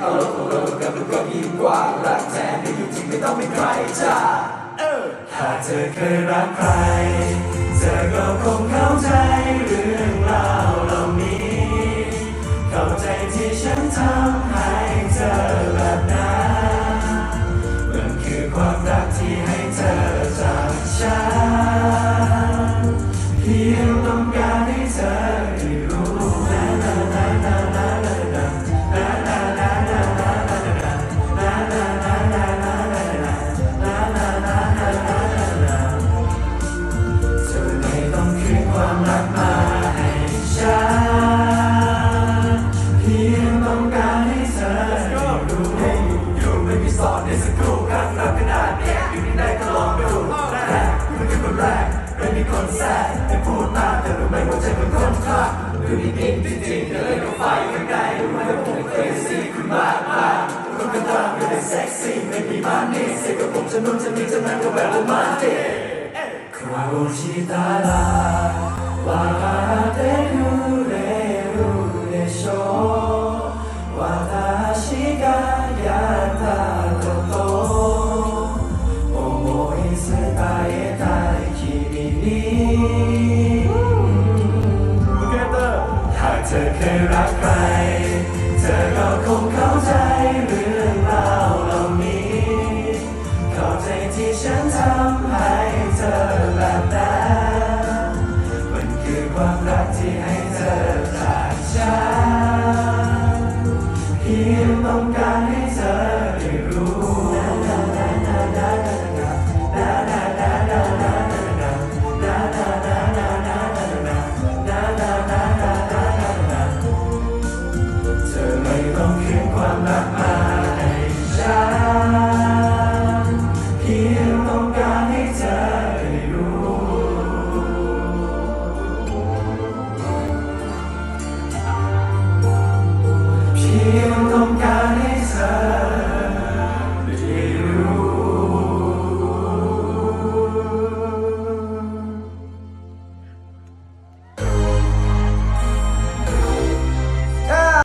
เอาลบเอาลบกับมันก็ยิ่งกว่ารักแท้ไม่อยู่จริงไม่ต้องเป็นใครจ้าหากเธอเคยรักใคร เธอก็คงเข้าใจเรื่องราวเหล่านี้ เข้าใจที่ฉันทำให้ สอนในสกครู่ครั้งรักขนาดเนี้ยอยู่ที่ไหนก็ลองดูแรกมันคือคนแรกไม่มีคนแทรกไม่พูดมากแต่รู้ไหมว่าใจเป็นคนคลั่งคือมีจริงจริงๆแต่เลยก็ไฟข้างในรู้ไหมว่าผมเคยซีคุณมากมากรู้กันตามอยู่ในเซ็กซี่ไม่มีมันนี่เสียกับผมจะนุ่นจะมีจะนั่งก็แบบโรแมนติก Crocodile Wakateru Together, at the high tech I